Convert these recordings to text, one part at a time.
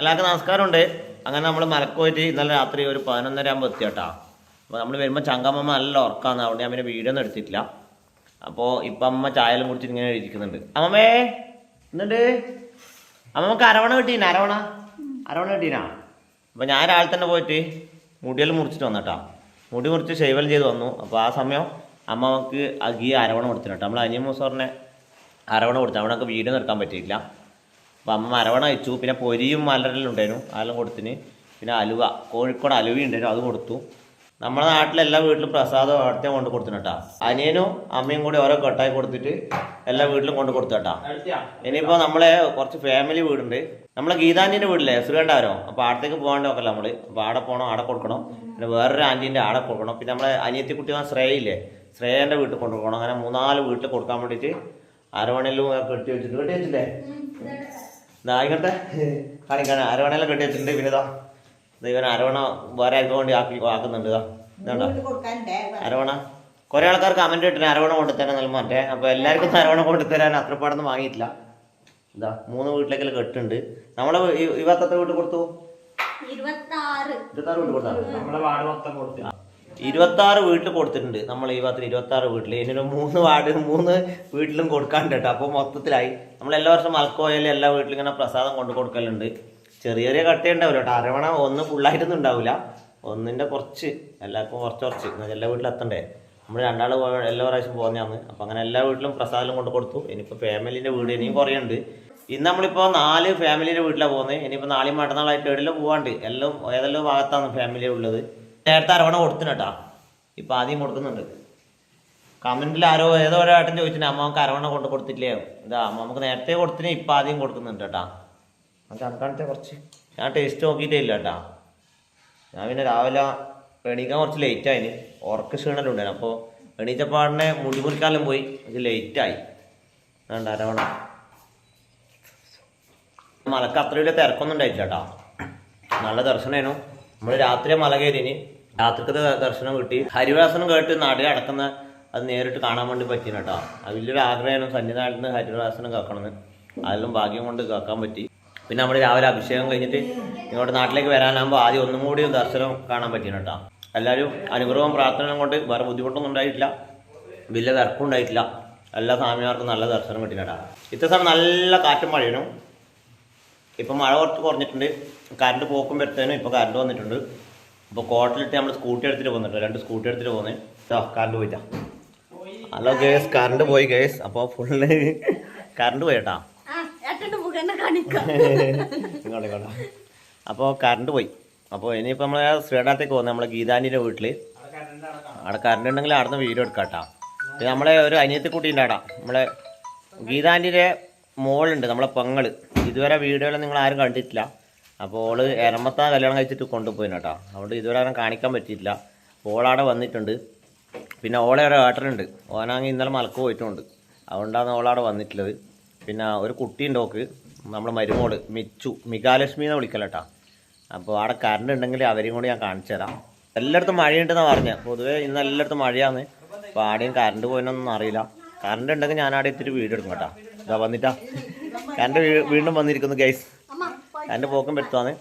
എല്ലാവർക്കും നമസ്കാരമുണ്ട്. അങ്ങനെ നമ്മൾ മലക്കോയിട്ട് ഇന്നലെ രാത്രി ഒരു പതിനൊന്നര ആകുമ്പോൾ എത്തിയട്ടാ. അപ്പോൾ നമ്മൾ വരുമ്പോൾ ചങ്കമ്മ നല്ല ഉറക്കാന്ന്. അതുകൊണ്ട് ഞാൻ പിന്നെ ഒന്നും എടുത്തിട്ടില്ല. അപ്പോൾ ഇപ്പം അമ്മ ചായലും കുടിച്ചിട്ട് ഇങ്ങനെ ഇരിക്കുന്നുണ്ട്. അമ്മമ്മേ എന്നിട്ട് അമ്മമ്മക്ക് അരവണ കിട്ടീന അരവണ? അരവണ കിട്ടീനാ? അപ്പോൾ ഞാൻ രാവിലെ തന്നെ പോയിട്ട് മുടിയെല്ലാം മുറിച്ചിട്ട് വന്നട്ടാ. മുടി മുറിച്ച് ഷെയ്വൽ ചെയ്ത് വന്നു. അപ്പോൾ ആ സമയം അമ്മമ്മക്ക് അഗി അരവണ കൊടുത്തിട്ടോ നമ്മൾ അനിയമൂസറിനെ അരവണ കൊടുത്തു. അവിടെയൊക്കെ വീഡിയോ നിർത്താൻ പറ്റിയില്ല അപ്പം അമ്മ മരവണ അയച്ചു. പിന്നെ പൊരിയും മലരലുണ്ടായിരുന്നു ഉണ്ടായിരുന്നു. അതെല്ലാം കൊടുത്തിന്. പിന്നെ അലുവ കോഴിക്കോട് അലുവ ഉണ്ടായിരുന്നു. അത് കൊടുത്തു. നമ്മുടെ നാട്ടിലെ എല്ലാ വീട്ടിലും പ്രസാദം അവിടുത്തെ കൊണ്ട് കൊടുത്തു കേട്ടോ. അനിയനും അമ്മയും കൂടി ഓരോ കെട്ടായി കൊടുത്തിട്ട് എല്ലാ വീട്ടിലും കൊണ്ട് കൊടുത്തു കേട്ടോ. ഇനിയിപ്പോൾ നമ്മളെ കുറച്ച് ഫാമിലി വീടുണ്ട്. നമ്മളെ ഗീതാന്റിന്റെ വീട്ടിലെ സുഖേണ്ടാവരോ അപ്പോൾ അവിടത്തേക്ക് പോകാണ്ട് നോക്കല്ല നമ്മൾ അപ്പോൾ ആടെ പോകണം ആടെ കൊടുക്കണം. പിന്നെ വേറൊരു ആന്റീന്റെ ആടെ കൊടുക്കണം. പിന്നെ നമ്മളെ അനിയത്തി കുട്ടി ശ്രേയില്ലേ ശ്രേയന്റെ വീട്ടിൽ കൊണ്ടു പോകണം അങ്ങനെ മൂന്നാൽ വീട്ടിൽ കൊടുക്കാൻ വേണ്ടിയിട്ട് അരവണയിലും കെട്ടി വെച്ചിട്ട് കെട്ടി വെച്ചില്ലേ? ഇങ്ങനത്തെ കാണിക്കാൻ അരവണയെല്ലാം കെട്ടി വെച്ചിട്ടുണ്ട്. പിന്നെ ഇതാ ദാ ഇവൻ അരവണ വേറെ ആർക്കും വേണ്ടി ആക്കി ആക്കുന്നുണ്ട്. ഇതാ ഇതാണ്ടോ അരവണ. കുറെ ആൾക്കാർ കമന്റ് ഇട്ടിന്. അരവണ കൊണ്ടുത്തരാൻ നല്ല മറ്റേ. അപ്പൊ എല്ലാവർക്കും അരവണ കൊണ്ടുത്തരാൻ അത്ര പാടൊന്നും വാങ്ങിയിട്ടില്ല. ഇതാ മൂന്ന് വീട്ടിലേക്കെല്ലാം കെട്ടുണ്ട് നമ്മളെ ഭാഗത്തെ വീട്ടിൽ കൊടുത്തു. ഇരുപത്താറ്. ഇരുപത്താറ് വീട്ടിൽ കൊടുത്താ? നമ്മളെ വാട് മൊത്തം കൊടുത്തു. ഇരുപത്തി ആറ് വീട്ടിൽ കൊടുത്തിട്ടുണ്ട്. നമ്മൾ ഈ ഭാഗത്തിൽ ഇരുപത്തി ആറ് വീട്ടിൽ ഇനി മൂന്ന് വാർഡ് മൂന്ന് വീട്ടിലും കൊടുക്കാണ്ട് അപ്പോൾ മൊത്തത്തിലായി. നമ്മൾ എല്ലാ വർഷം മലക്കോയിൽ എല്ലാ വീട്ടിലും ഇങ്ങനെ പ്രസാദം കൊണ്ടു കൊടുക്കലുണ്ട്. ചെറിയ ചെറിയ കട്ട ഉണ്ടാവില്ല കേട്ടോ അരവണ ഒന്ന് ഫുള്ളായിട്ടൊന്നും ഉണ്ടാവില്ല. ഒന്നിന്റെ കുറച്ച്. എല്ലാവർക്കും കുറച്ച് കുറച്ച്. എല്ലാ വീട്ടിലും എത്തണ്ടേ? നമ്മൾ രണ്ടാൾ എല്ലാ പ്രാവശ്യം പോകുന്നതാണ് അപ്പം അങ്ങനെ എല്ലാ വീട്ടിലും പ്രസാദം കൊണ്ട് കൊടുത്തു. ഇനിയിപ്പോൾ ഫാമിലിന്റെ വീട് ഇനിയും കുറേ ഉണ്ട് ഇന്ന് നമ്മളിപ്പോൾ നാല് ഫാമിലിയുടെ വീട്ടിലാണ് പോകുന്നത് ഇനിയിപ്പോൾ നാളെയും മറ്റന്നാളായിട്ട് എവിടെയെല്ലാം പോകാണ്ട് എല്ലാം ഏതെല്ലാം ഭാഗത്താണ് ഫാമിലി ഉള്ളത് നേരത്തെ അരവണ കൊടുത്തിന് കേട്ടാ. ഇപ്പം ആദ്യം കൊടുക്കുന്നുണ്ട്. കമന്റിൽ ആരോ ഏതോ ഒരാട്ടം ചോദിച്ചിട്ടുണ്ട് അമ്മയ്ക്ക് അരവണ കൊണ്ട് കൊടുത്തില്ലേ ഇതാ നമുക്ക് നേരത്തെ കൊടുത്തിന് ഇപ്പം ആദ്യം കൊടുക്കുന്നുണ്ട് കേട്ടാ. നമുക്ക് അനക്കാണത്തെ കുറച്ച്. ഞാൻ ടേസ്റ്റ് നോക്കിയിട്ടേ ഇല്ല കേട്ടാ. ഞാൻ പിന്നെ രാവിലെ എണീക്കാൻ കുറച്ച് ലേറ്റ് ആയിന്. ഉറക്ക ക്ഷീണമെല്ലാം ഉണ്ടായിരുന്നു. അപ്പോൾ എണീച്ചപ്പാടിനെ മുടി മുറിക്കാലും പോയി. ഇത് ലേറ്റായി വേണ്ട അരവണ. മലക്ക് അത്ര വലിയ തിരക്കൊന്നും ഉണ്ടായിട്ടില്ല കേട്ടാ. നല്ല ദർശനമായിരുന്നു. നമ്മൾ രാത്രി മല കയറിന് രാത്രിക്കത്തെ ദർശനം കിട്ടി. ഹരിവാസനം കേട്ട് നാട്ടിൽ അടക്കുന്ന അത് നേരിട്ട് കാണാൻ വേണ്ടി പറ്റിയ കേട്ടോ. അത് വലിയൊരു ആഗ്രഹമാണ് സന്നിധാനത്ത് നിന്ന് ഹരിവാസനം കേൾക്കണമെന്ന്. അതെല്ലാം ഭാഗ്യം കൊണ്ട് കേൾക്കാൻ പറ്റി. പിന്നെ നമ്മൾ രാവിലെ അഭിഷേകം കഴിഞ്ഞിട്ട് ഇങ്ങോട്ട് നാട്ടിലേക്ക് വരാനാകുമ്പോൾ ആദ്യം ഒന്നും കൂടി ദർശനം കാണാൻ പറ്റിന് കേട്ടോ. എല്ലാവരും അനുഗ്രഹവും പ്രാർത്ഥനയും കൊണ്ട് വേറെ ബുദ്ധിമുട്ടൊന്നും ഉണ്ടായിട്ടില്ല. വലിയ തിരക്കും ഉണ്ടായിട്ടില്ല. എല്ലാ സ്വാമിമാർക്കും നല്ല ദർശനം കിട്ടിനേട്ടാ ഇത്ര സമയം നല്ല കാറ്റും മഴയാണ് ഇപ്പം മഴ കുറച്ച് കുറഞ്ഞിട്ടുണ്ട്. കറണ്ട് പോക്കും വരുത്തേനും ഇപ്പോൾ കറണ്ട് വന്നിട്ടുണ്ട്. ഇപ്പോൾ കോട്ടിലിട്ട് നമ്മൾ സ്കൂട്ടി എടുത്തിട്ട് പോകുന്നുണ്ട്. രണ്ട് സ്കൂട്ടി എടുത്തിട്ട് പോകുന്നത് ആ കറണ്ട് പോയിട്ടാ. ഹലോ ഗേസ് കറണ്ട് പോയി ഗേസ് അപ്പോൾ ഫുള്ള് കറണ്ട് പോയിട്ടാ. അപ്പോൾ കറണ്ട് പോയി. അപ്പോൾ ഇനിയിപ്പോൾ നമ്മൾ ശ്രീനാഥത്തേക്ക് പോകുന്നത് നമ്മളെ ഗീതാനിന്റെ വീട്ടിൽ അവിടെ കറണ്ട് ഉണ്ടെങ്കിൽ അവിടെ നിന്ന് വീഡിയോ എടുക്കാം കേട്ടോ നമ്മളെ ഒരു അനിയത്തെ കുട്ടീന്റെ ആടാ. നമ്മളെ ഗീതാന്റെ മോളുണ്ട് നമ്മളെ പെങ്ങൾ. ഇതുവരെ വീഡിയോയിൽ നിങ്ങൾ ആരും കണ്ടിട്ടില്ല. അപ്പോൾ ഓൾ എരമത്താ കല്യാണം കഴിച്ചിട്ട് കൊണ്ടുപോയി കേട്ടോ അതുകൊണ്ട് ഇതുവരെ ആരും കാണിക്കാൻ പറ്റിയിട്ടില്ല. ഓളവിടെ വന്നിട്ടുണ്ട്. പിന്നെ ഓളെ ഒരു ഏട്ടനുണ്ട്. ഓനാങ്ങി ഇന്നലെ മലക്ക് പോയിട്ടുണ്ട്. അതുകൊണ്ടാണ് ഓളവിടെ വന്നിട്ടുള്ളത്. പിന്നെ ഒരു കുട്ടിയുണ്ട് ഓക്ക്. നമ്മുടെ മരുമോൾ മിച്ചു. മികാലക്ഷ്മി എന്ന് വിളിക്കലട്ടാ അപ്പോൾ അവിടെ കറണ്ട് ഉണ്ടെങ്കിൽ അവരെയും കൂടി ഞാൻ കാണിച്ചു തരാം. എല്ലായിടത്തും മഴയുണ്ടെന്നാണ് പറഞ്ഞത് പൊതുവേ ഇന്ന് എല്ലായിടത്തും മഴയാണ്. അപ്പോൾ ആടെയും കറണ്ട് പോയിനൊന്നും അറിയില്ല. കറണ്ട് ഉണ്ടെങ്കിൽ ഞാൻ ആടെ ഇത്തിരി വീട് എടുക്കും കേട്ടോ ഇതാ വന്നിട്ടാ. വീ- വീണ്ടും വന്നിരിക്കുന്നു ഗൈസ് എന്റെ പോക്കും പെടുത്താന്ന്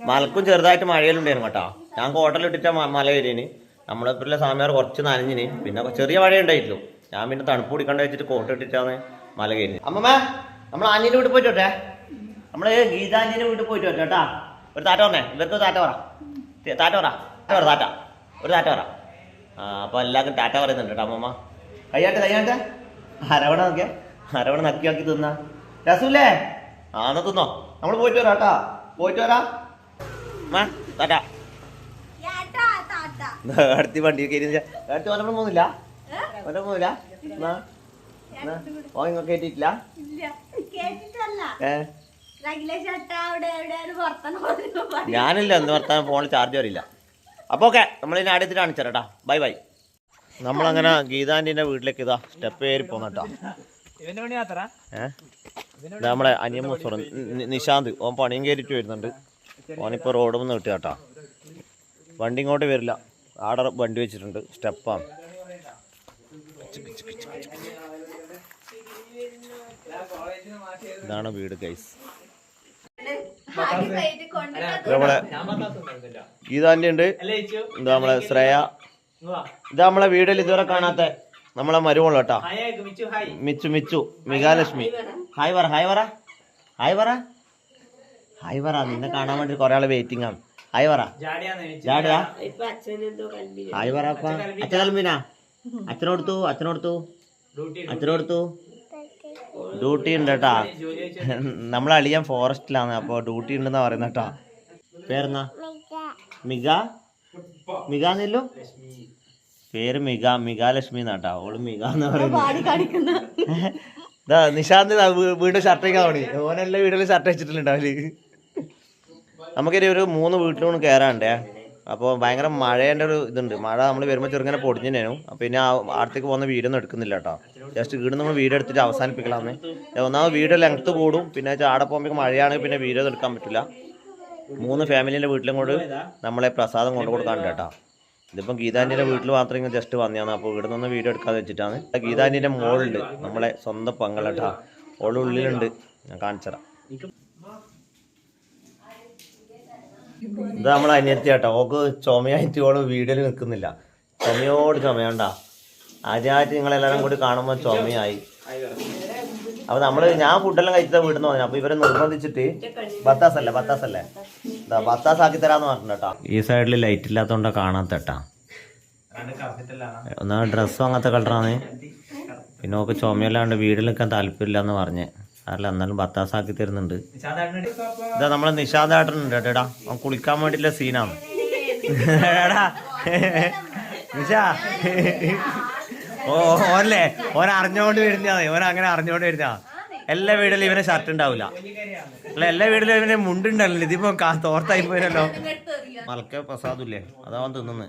മലക്കും ചെറുതായിട്ട് മഴയിലുണ്ടായിരുന്നു കേട്ടോ. ഞാൻ കോട്ടലിട്ടിട്ട മല കയറിയിന്. നമ്മളിപ്പോഴുള്ള സാമ്യാർ കുറച്ച് നനഞ്ഞിന്. പിന്നെ ചെറിയ മഴ ഉണ്ടായിട്ടുള്ളൂ ഞാൻ പിന്നെ തണുപ്പ് കുടിക്കണ്ട വെച്ചിട്ട് കോട്ട് ഇട്ടിട്ടാണ് മല കയറി അമ്മമ്മ നമ്മൾ ആഞ്ഞിന്റെ വീട്ടിൽ പോയിട്ട് വരട്ടെ നമ്മൾ ഗീതാഞ്ജിന്റെ വീട്ടിൽ പോയിട്ട് കേട്ടാ? ഒരു താറ്റ പറഞ്ഞേ ഇവർക്ക് താറ്റ പറ. താറ്റ പറ. താറ്റ പറ താറ്റ ഒരു താറ്റ പറ. ആ അപ്പോൾ എല്ലാവർക്കും ടാറ്റ പറയുന്നുണ്ട് കേട്ടോ അമ്മമ്മ. കയ്യാട്ടെ കയ്യാട്ടെ. അരവണ നോക്കിയാ? അരവണ നക്കി ആക്കി തിന്നാ? രസൂല്ലേ ആ എന്നാ തിന്നോ. നമ്മൾ പോയിട്ട് വരാം കേട്ടാ. പോയിട്ട് വരാം. താറ്റ അടുത്ത് വണ്ടി കയറി അടുത്ത് ഒരെണ്ണം പോകുന്നില്ല? ഒരെണ്ണം പോകുന്നില്ല? ഓ ഇങ്ങ കേട്ടിട്ടല്ല ഞാനില്ല എന്ത് വർത്താനം ഫോണിൽ ചാർജ് വരില്ല അപ്പോൾ ഓക്കെ നമ്മൾ ഇതിനെ അടുത്ത് കാണിച്ചു കേട്ടാ. ബൈ ബൈ നമ്മളങ്ങനെ ഗീതാന്റിന്റെ വീട്ടിലേക്ക് ഇതാ സ്റ്റെപ്പ് കയറി പോകുന്ന കേട്ടോ. ഇവന്റെ പണി യാത്ര ഏഹ് ഇത് അനിയൻ അനിയമൂസറ നിശാന്ത് ഓൻ പണിയും കയറിയിട്ട് വരുന്നുണ്ട്. ഓനിപ്പോൾ റോഡ് നിന്ന് കിട്ടുക കേട്ടോ വണ്ടി ഇങ്ങോട്ട് വരില്ല. ആടെ വണ്ടി വെച്ചിട്ടുണ്ട്. സ്റ്റെപ്പാണ്. ഇതാണ് വീട് ഗൈസ് നമ്മളെ ഗീതാന്റെ ഉണ്ട്. ഇത് നമ്മളെ ശ്രേയ. ഇത് നമ്മളെ വീടിൽ ഇതുവരെ കാണാത്ത നമ്മളെ മരുമോൾ കേട്ടോ. Hi Michu hi Michu Michu. Mikalakshmi. Hi പറ ഹായ് പറ ഹായ് പറ ഹായ് പറ നിന്നെ കാണാൻ വേണ്ടി കുറെ ആൾ വെയിറ്റിംഗ് ആണ് ഹായ് പറ ഹായ് പറ അപ്പ. അച്ഛൻ കൽമിനാ അച്ഛനോടുത്തു അച്ഛനോടുത്തു ഡ്യൂട്ടി അച്ഛനോടുത്തു ഡ്യൂട്ടി ഉണ്ട്. കേട്ടാ. നമ്മളെ അളിയൻ ഫോറസ്റ്റിലാണ് അപ്പൊ ഡ്യൂട്ടി ഉണ്ടെന്നാ പറയുന്ന കേട്ടാ. പേരെന്നാ? മിക. മികാന്നല്ലോ പേര് മിക. മികാലക്ഷ്മി എന്നാട്ടാ ഓൾ മിക എന്ന് പറയുന്നത് നിശാന്ത് വീണ്ടും ഷർട്ട് അയക്കാൻ തുടങ്ങി. ഓനെല്ലാം വീട്ടിൽ ഷർട്ട് അയച്ചിട്ടുണ്ടാവില്ല നമുക്കൊരു ഒരു മൂന്ന് വീട്ടിലൂടെ കയറാണ്ടേ അപ്പോൾ ഭയങ്കര മഴേന്റെ ഒരു ഇതുണ്ട്. മഴ നമ്മൾ വരുമ്പോൾ ചെറുങ്ങനെ പൊടിഞ്ഞു അപ്പോൾ പിന്നെ അടുത്തേക്ക് പോകുന്ന വീടൊന്നും എടുക്കുന്നില്ല കേട്ടോ. ജസ്റ്റ് വീട് നമ്മൾ വീട് എടുത്തിട്ട് അവസാനിപ്പിക്കലാന്ന്. ഒന്നാമത് വീട് ലെങ്ത്ത് കൂടും. പിന്നെ ആടെ പോകുമ്പോൾ മഴയാണെങ്കിൽ പിന്നെ വീഡിയോ എടുക്കാൻ പറ്റില്ല. മൂന്ന് ഫാമിലീന്റെ വീട്ടിലും കൊണ്ട് നമ്മളെ പ്രസാദം കൊണ്ടു കൊടുക്കാണ്ട് കേട്ടോ. ഇതിപ്പം ഗീതാന്റിന്റെ വീട്ടിൽ മാത്രം ഇങ്ങനെ ജസ്റ്റ് വന്നതാണ്. അപ്പോൾ ഇവിടെ നിന്ന് വീഡിയോ എടുക്കാതെ വെച്ചിട്ടാണ് ഗീതാന്റിന്റെ മോളുണ്ട്. നമ്മളെ സ്വന്തം പങ്കളട്ടാ ഓൾ ഉള്ളിലുണ്ട്. ഞാൻ കാണിച്ചതാ. ഇത് നമ്മളെ അനിയത്തി കേട്ടോ ഓക്ക് ചുമയായിട്ട് ഓൾ വീഡിയോയിൽ നിൽക്കുന്നില്ല ചുമയോട് ചുമയണ്ട. ആദ്യമായിട്ട് നിങ്ങളെല്ലാവരും കൂടി കാണുമ്പോൾ ചുമയായി. അപ്പൊ നമ്മൾ ഞാൻ ഫുഡെല്ലാം കഴിച്ചത് വീട്ടിൽ നിന്ന് പറഞ്ഞു അപ്പൊ ഇവരെ നിർബന്ധിച്ചിട്ട് ബത്താസ് അല്ലേ ബത്താസ് അല്ലേ എന്താ ബത്താസ് ആക്കി തരാന്ന് പറഞ്ഞു ഈ സൈഡിൽ ലൈറ്റ് ഇല്ലാത്തോണ്ടാ കാണാത്തട്ടാ. ഒന്നാ ഡ്രസ്സും അങ്ങനത്തെ കളറാണ്. പിന്നെ നോക്ക് ചുമയല്ലാണ്ട് വീട്ടിൽ നിൽക്കാൻ താല്പര്യമില്ല എന്ന് പറഞ്ഞ്. അല്ല എന്നാലും ബത്താസ് ആക്കി തരുന്നുണ്ട്. ഇതാ നമ്മളെ നിഷാദാട്ടനുണ്ട് ഏട്ടാ അവൻ കുളിക്കാൻ വേണ്ടിയിട്ടുള്ള സീനാണ് നിഷാ. ഓ ഓനല്ലേ? ഓൻ അറിഞ്ഞോണ്ട് വരുന്നതാണ് ഓൻ അങ്ങനെ അറിഞ്ഞോണ്ട് വരുന്ന എല്ലാ വീടിലും ഇവനെ ഷർട്ട് ഉണ്ടാവില്ല അല്ല എല്ലാ വീടിലും ഇവനെ മുണ്ടുണ്ടല്ലോ ഇതിപ്പോ തോർത്തായി പോയല്ലോ. മലക്ക പ്രസാദില്ലേ? അതാ അവൻ ഒന്നും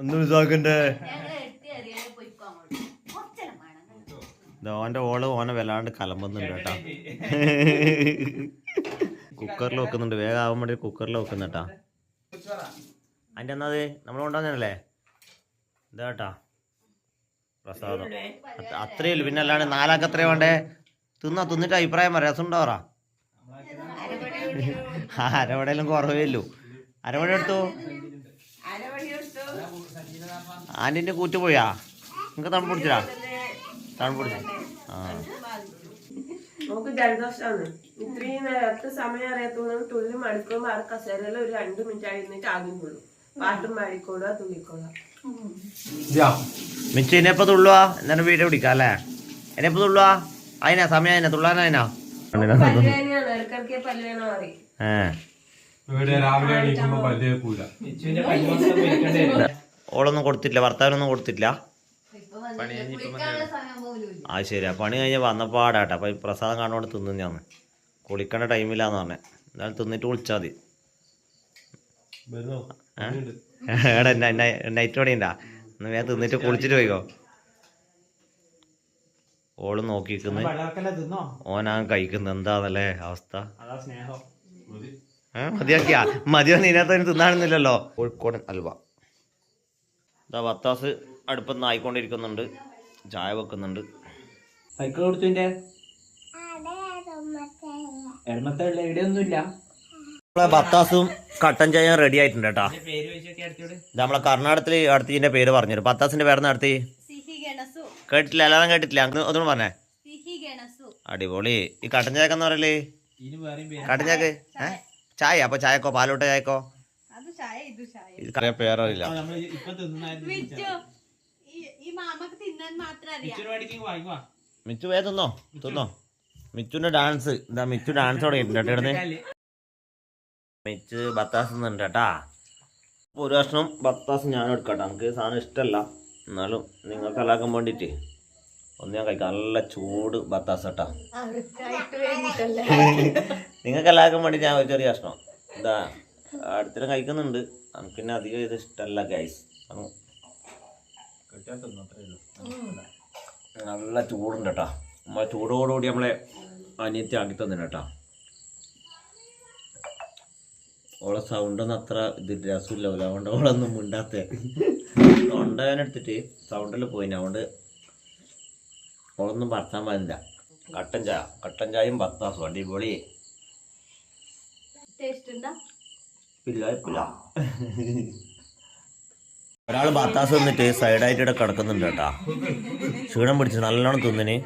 ഒന്ന് മിസ്സാക്കണ്ടേ? ഞങ്ങൾ എടുത്ത് എറിയാതെ പോയിക്കോ അങ്ങോട്ട് കുറച്ചെല്ലാം വേണം ഇത് ഓന്റെ ഓൾ ഓനെ വല്ലാണ്ട് കലമ്പുന്നുണ്ട് കേട്ടാ. കുക്കറിൽ വെക്കുന്നുണ്ട്. വേഗം വേണ്ടി കുക്കറിൽ വെക്കുന്നുട്ടാ അതിന്റെ എന്നത് നമ്മൾ കൊണ്ടുവന്നല്ലേ ഇതാ കേട്ടാ പ്രസാദം അത്രേ അത്രയേ ഉള്ളൂ. പിന്നെ അല്ലാണ്ട് നാലാക്ക് അത്രേ വേണ്ടേ? തിന്നാ തിന്നിട്ട് അഭിപ്രായം പറയാം രസം പറ അരവടയിലും കുറവേ ഉള്ളൂ. അരവട എടുത്തു? ആന്റിന്റെ കൂറ്റ് പോയാ? നിങ്ങക്ക് തണുപ്പ് പിടിച്ചാ തണുപ്പ് പിടിച്ച? ആ. നമുക്ക് ജലദോഷമാണ് ഇത്രയും നേരത്തെ സമയം അറിയാത്തോളം തുള്ളി മടുക്കുമ്പോൾ ആ കസേരയിൽ ഒരു രണ്ട് മിനിറ്റ് ആയിരുന്നിട്ട് ആകുന്നുള്ളൂ പാട്ടും പാടിക്കോളുക തുള്ളിക്കോളുക മിച്ചു ഇനിയപ്പോ തുള്ളുവാ? എന്നാലും വീഡിയോ പിടിക്കാം അല്ലേ? ഇനിയപ്പോ തുള്ളുവാ? അതിനാ സമയം അതിനാ തുള്ളാൻ അതിനാ? ഇടക്കിടക്ക് മാറി. ഓളൊന്നും കൊടുത്തിട്ടില്ല ഭർത്താവിനൊന്നും കൊടുത്തിട്ടില്ല. പണി ആ ശരിയാ. പണി കഴിഞ്ഞ് വന്നപ്പാടാട്ടെ. അപ്പൊ പ്രസാദം കാണുകൊണ്ട് തിന്നു ഞാന്ന് കുളിക്കേണ്ട ടൈമില്ലാന്ന് പറഞ്ഞേ. എന്നാലും തിന്നിട്ട് കുളിച്ചാ മതി? എടാ നൈറ്റ് പണി ഉണ്ടാ ഒന്ന് വേഗം തിന്നിട്ട് കുളിച്ചിട്ട് പോയിക്കോ. ഓൾ നോക്കിക്കുന്നു. ഓനാ കഴിക്കുന്നത് എന്താന്നല്ലേ അവസ്ഥ? മതിയാക്കിയാ? മതിയോ? ഇതിനകത്ത് തിന്നാണെന്നില്ലല്ലോ കോഴിക്കോടൻ അൽവ. ഇതാ പത്താസ് അടുപ്പത്ത് നിന്ന് ആയിക്കൊണ്ടിരിക്കുന്നുണ്ട്. ചായ വെക്കുന്നുണ്ട്. സൈക്കിൾ കൊടുത്തിന്റെ എടമത്തുള്ള എവിടെയൊന്നുമില്ല നമ്മളെ ബത്താസും കട്ടൻ ചായ റെഡി ആയിട്ടുണ്ട് കേട്ടാ. ഇത് നമ്മളെ കർണാടകത്തിൽ അടുത്തതിന്റെ പേര് പറഞ്ഞു ബത്താസിന്റെ പേര് നടത്തി സിഹി അല്ലാതെ കേട്ടിട്ടില്ല. ഒന്നും പറഞ്ഞേ. സിഹി ഗണസു. അടിപൊളി. ഈ കട്ടൻ ചായക്കെന്ന് പറയൽ? ഇനി വേറെയും പേര്. കട്ടൻ ചായക്ക്? ഏ? ചായ. അപ്പൊ ചായക്കോ? പാലോട്ട ചായക്കോ? പേരറിയില്ല. നമ്മൾ ഇപ്പൊ തിന്നുന്നായിരുന്നു മിച്ചു വേ തിന്നോ? തിന്നോ? മിച്ചുന്റെ ഡാൻസ് എന്താ മിച്ചു ഡാൻസ് തുടങ്ങിയിട്ടുണ്ട് കേട്ടോ മിച്ച് ബത്താസ് ഉണ്ട് കേട്ടാ ഒരു കഷ്ണം ബത്താസ് ഞാൻ എടുക്കട്ടെ നമുക്ക് സാധനം ഇഷ്ടമല്ല എന്നാലും നിങ്ങൾക്ക് അല്ലാക്കാൻ വേണ്ടിയിട്ട് ഒന്ന് ഞാൻ കഴിക്കാം. നല്ല ചൂട് ബത്താസ് കേട്ടാ നിങ്ങൾക്ക് അല്ലാക്കാൻ വേണ്ടി ഞാൻ ഒരു ചെറിയ കഷ്ണം. എന്താ അടുത്തിടെ കഴിക്കുന്നുണ്ട്. നമുക്ക് പിന്നെ അധികം ഇത് ഇഷ്ടമല്ല ഗൈസ് നല്ല ചൂടുണ്ട് കേട്ടോ നമ്മളെ ചൂടോടുകൂടി നമ്മളെ അനിയത്തി ആക്കി തന്നെ കേട്ടോ ഓളെ സൗണ്ടൊന്നും അത്ര ഇത് രസമില്ല പോലെ. അതുകൊണ്ട് ഓളൊന്നും മിണ്ടാത്ത. തൊണ്ടവേനെടുത്തിട്ട് സൗണ്ടിൽ പോയിന്. അതുകൊണ്ട് ഓളൊന്നും ഭർത്താൻ പാടില്ല കട്ടൻ ചായ കട്ടൻ ചായയും ഭർത്താസും അടിപൊളി. ഒരാൾ ഭർത്താസ് വന്നിട്ട് സൈഡായിട്ട് ഇവിടെ കിടക്കുന്നുണ്ട് കേട്ടാ. ക്ഷീണം പിടിച്ച് നല്ലോണം തിന്നിന്.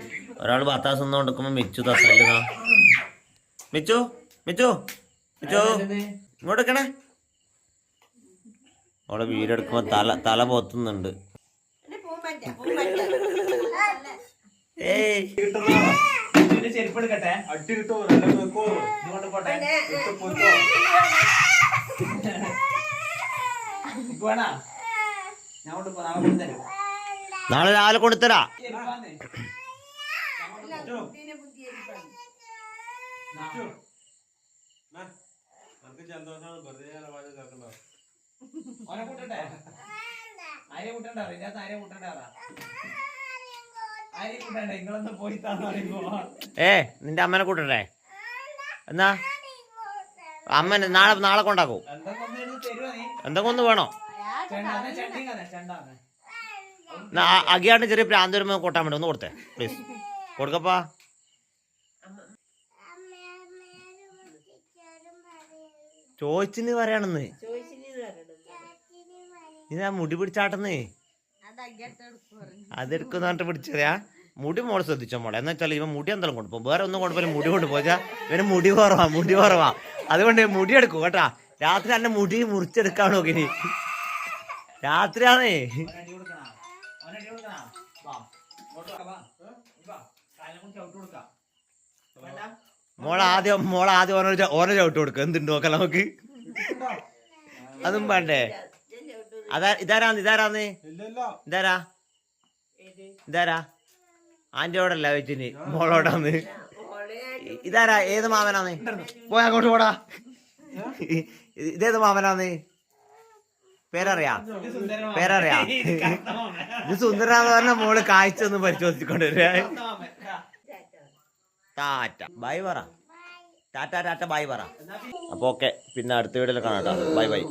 ഒരാൾ ഭർത്താസ് തിന്നു കൊടുക്കുമ്പോ മിച്ചു തസ്സല്ലോ മിച്ചു മിച്ചു മിച്ചു. ഇങ്ങോട്ട് വെക്കണേ വീട് വീടെടുക്കുമ്പോ തല തല പൊത്തുന്നുണ്ട്. ഏയ്. ചെരുപ്പ് എടുക്കട്ടെ പോട്ടെ നാളെ രാവിലെ കൊടുത്തരാ ചെരുപ്പാന്നേ. വെറുതെ കേൾക്കണ്ട ഓനെ കൂട്ടണ്ട? ഇതിനകത്ത് കൂട്ടണ്ട നിങ്ങളൊന്ന് പോയി ഏ നിന്റെ അമ്മനെ കൂട്ടണ്ടേ? എന്നാ? അമ്മനെ നാളെ നാളെ കൊണ്ടാക്കും. എന്തെങ്കിലും ഒന്ന് വേണോ? അഖിയാണ്ട് ചെറിയ പ്രാന്തരുമ്പോ കൊട്ടാൻ വേണ്ടി ഒന്ന് കൊടുത്തേ പ്ലീസ് കൊടുക്കപ്പാ. ചോദിച്ചിന് പറയണെന്ന്. ഇതാ മുടി പിടിച്ചാട്ടെന്ന്. അതെടുക്കുന്ന പറഞ്ഞിട്ട് പിടിച്ചതാ. മുടി മോളെ ശ്രദ്ധിച്ചോ മോളെ? എന്ന് വെച്ചാൽ ഇവൻ മുടി എന്തെങ്കിലും കൊണ്ടുപോകും വേറെ ഒന്നും കൊണ്ടുപോലും മുടി കൊണ്ടുപോയാ ഇവന് മുടി കുറവാ മുടി കുറവാ. അതുകൊണ്ട് മുടി എടുക്കും കേട്ടാ. രാത്രി എന്നെ മുടി മുറിച്ചെടുക്കാൻ നോക്കിനി രാത്രിയാണേ. ചവിട്ട് കൊടുക്കാം. വേണ്ട. മോളെ ആദ്യം മോളെ ആദ്യം ഓരോ ഓരോ ചവിട്ട് കൊടുക്കുക എന്തുണ്ട് നോക്കാം നമുക്ക്? അതും വേണ്ടേ? അതാ ഇതാരാന്ന് ഇതാരാന്ന്? ഇതാരാ? ഇതാരാ? ആന്റിയോടല്ല വെച്ചിന് മോളോടാന്ന് ഇതാരാ? ഏത് മാമനാന്ന്? പോയാ അങ്ങോട്ട് പോടാ. ഇതേത് മാമനാന്ന്? പേരറിയാ. പേരറിയാ. ഇത്. സുന്ദരാന്ന് പറഞ്ഞ മോൾ കാഴ്ച ഒന്ന് പരിശോധിച്ചുകൊണ്ട് ടാറ്റ. ബൈ പറ. ടാറ്റ ടാറ്റ ബൈ പറ. അപ്പൊ ഓക്കെ പിന്നെ അടുത്ത വീഡിയോയിൽ കാണാം ബൈ ബൈ.